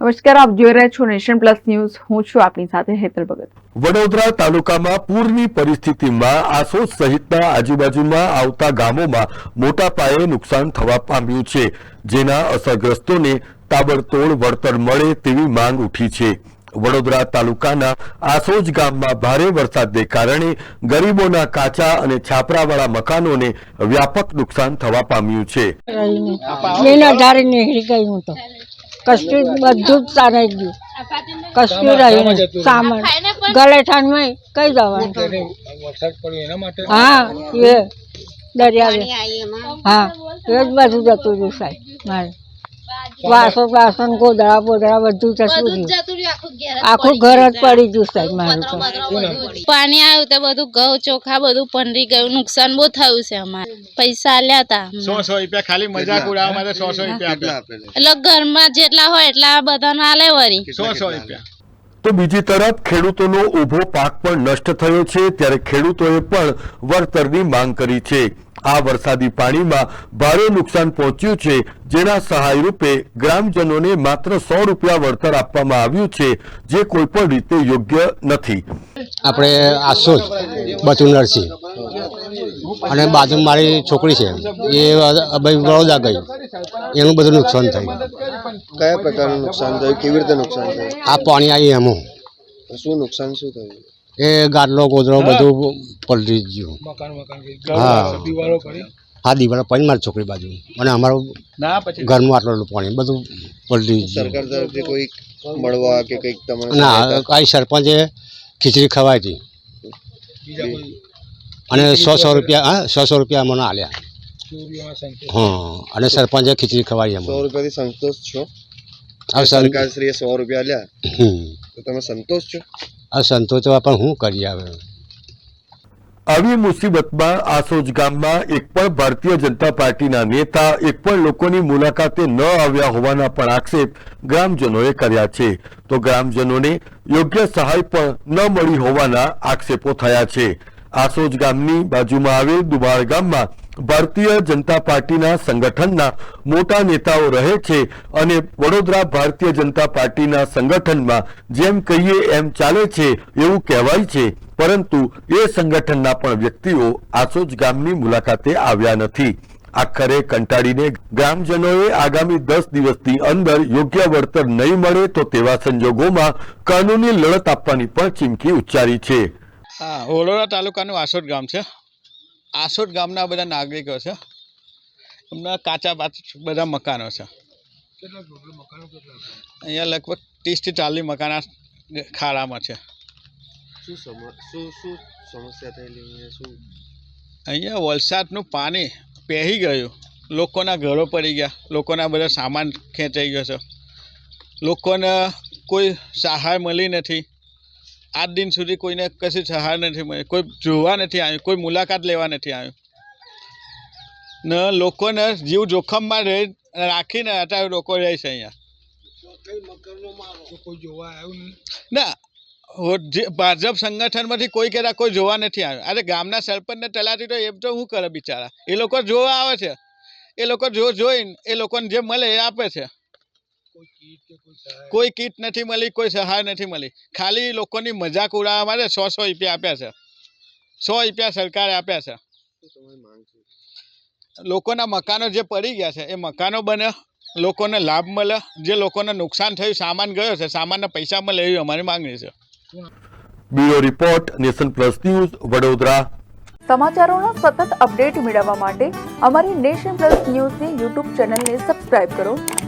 નમસ્કાર આપ જોઈ રહ્યા છો નેશન પ્લસ ન્યૂઝ. હું છું આપની સાથે હેતલ ભગત. વડોદરા તાલુકામાં પૂરની પરિસ્થિતિમાં આસોદ સહિતના આજુબાજુમાં આવતા ગામોમાં મોટા પાયે નુકસાન થવા પામ્યું છે જેના અસરગ્રસ્તોને તાબડતોડ વળતર મળે તેવી માંગ ઉઠી છે. વડોદરા તાલુકાના આસોજ ગામમાં ભારે વરસાદને કારણે ગરીબોના કાચા અને છાપરાવાળા મકાનોને વ્યાપક નુકસાન થવા પામ્યું છે. કશું બધું જ તારાઈ ગયું. કશું રહ્યું નહીં. સામાન. ગલેઠાણમાં કઈ જવાનું? હા, એ દરિયા હા, એ જ બધું જતું રહ્યું સાહેબ. મારે. વાસો, વાસણ ગોદડા બોદડા બધું જતું રહ્યું. આખું ઘર જ પડી ગયું સાહેબ મારું પાણી આવ્યું તો બધું ઘઉં ચોખા બધું પનરી ગયું નુકસાન બહુ થયું છે અમારે. પૈસા આલ્યા હતા સો સો રૂપિયા ખાલી મજાક ઉડાવવા માટે સો સો રૂપિયા એટલે ઘરમાં જેટલા હોય એટલા બધાને આલે વરી. સો સો રૂપિયા. તો બીજી તરફ ખેડૂતોનો ઊભો પાક પણ નષ્ટ થયો છે ત્યારે ખેડૂતોએ પણ વળતરની માંગ કરી છે. આ વરસાદી પાણીમાં ભારે નુકસાન પહોંચ્યું છે જેના સહાય રૂપે ગ્રામજનોને માત્ર સો રૂપિયા વળતર આપવામાં આવ્યું છે જે કોઈ પણ રીતે યોગ્ય નથી. આપણે આસોજ બચુ નરસિંહ અને બાજુ મારી છોકરી છે એ ભાઈ વડોદરા ગઈ. એનું બધું નુકસાન થયું. કયા પ્રકારનું નુકસાન થયું? કેવી રીતે નુકસાન થયું? આ પાણી આવી એમાં. શું નુકસાન શું થયું? એ ગાડલો ગોદરો બધું પલટી ગયું. મકાન મકાન હા. હા દિવાળા પાણી મારી છોકરી બાજુ. અને અમારું ઘરનું આટલું આટલું પાણી બધું પલટી ગયું. સરકાર તરફથી કોઈ મળવા કે કંઈક તમને ના કાંઈ સરપંચે ખીચડી ખવાઈ હતી. અને સો સો રૂપિયા હા સો સો રૂપિયા અમને આલ્યા. હા અને સરપંચે ખીચડી ખવાઈ સો રૂપિયાથી સંતોષ છો? સરકારશ્રીએ સો રૂપિયા લ્યા તો તમે સંતોષ છો? આ સંતોષવા પણ શું કરી આવે આવી મુસીબતમાં આસોજ ગામમાં એક પણ ભારતીય જનતા પાર્ટીના નેતા, એક પણ લોકોની મુલાકાતે ન આવ્યા હોવાના પણ આક્ષેપ ગ્રામજનોએ કર્યા છે. તો ગ્રામજનોને યોગ્ય સહાય પણ ન મળી હોવાના આક્ષેપો થયા છે. આસોજ ગામની બાજુમાં આવેલ દુબાળ ગામમાં ભારતીય જનતા પાર્ટીના સંગઠનના મોટા નેતાઓ રહે છે અને વડોદરા ભારતીય જનતા પાર્ટીના સંગઠનમાં જેમ કહીએ એમ ચાલે છે, એવું કહેવાય છે. પરંતુ એ સંગઠનના પણ વ્યક્તિઓ આસોજ ગામની મુલાકાતે આવ્યા નથી. આખરે કંટાળીને ગ્રામજનોએ આગામી દસ દિવસની અંદર યોગ્ય વળતર નહીં મળે તો તેવા સંજોગોમાં કાનૂની લડત આપવાની પણ ચીમકી ઉચ્ચારી છે. હા વડોદરા તાલુકાનું આસોદ ગામ છે. આસોદ ગામના બધા નાગરિકો છે. એમના કાચા બધા મકાનો છે. અહીંયા લગભગ ત્રીસથી ચાલીસ મકાન ખાડામાં છે. શું શું શું સમસ્યા થયેલી શું? અહીંયા વલસાડનું પાણી પહેરી ગયું. લોકોના ઘરો પડી ગયા. લોકોના બધા સામાન ખેંચાઈ ગયો છે. લોકોને કોઈ સહાય મળી નથી. આજ દિન સુધી કોઈને કશી સહાય નથી મળી. કોઈ જોવા નથી આવ્યું, કોઈ મુલાકાત લેવા નથી આવ્યું. ને લોકોને જીવ જોખમમાં રહી, રાખીને અત્યારે લોકો રહે છે અહીંયા. ના ભાજપ સંગઠનમાંથી કોઈ કહેતા કોઈ જોવા નથી આવ્યું. અરે ગામના સરપંચને તલાટી તો એમ તો શું કરે બિચારા? એ લોકો જોવા આવે છે. એ લોકો જો જોઈને, એ લોકોને જે મળે એ આપે છે. કોઈ કીટ નથી મળી કોઈ સહાય નથી મળી. ખાલી લોકોની મજાક ઉડાવવા માટે સો સો રૂપિયા આપ્યા છે. સો રૂપિયા સરકારે આપ્યા છે. શું તમારી માંગ છે? લોકોના મકાનો જે પડી ગયા છે એ મકાનો બને લોકોને લાભ મળે. જે લોકોને નુકસાન થયું સામાન ગયો છે સામાનના પૈસા મળે એવી અમારી માંગણી છે. Bureau report Nation Plus News Vadodara. સમાચારોનો સતત અપડેટ મેળવવા માટે અમારી નેશન પ્લસ ન્યૂઝની યુટ્યુબ ચેનલને સબસ્ક્રાઇબ કરો.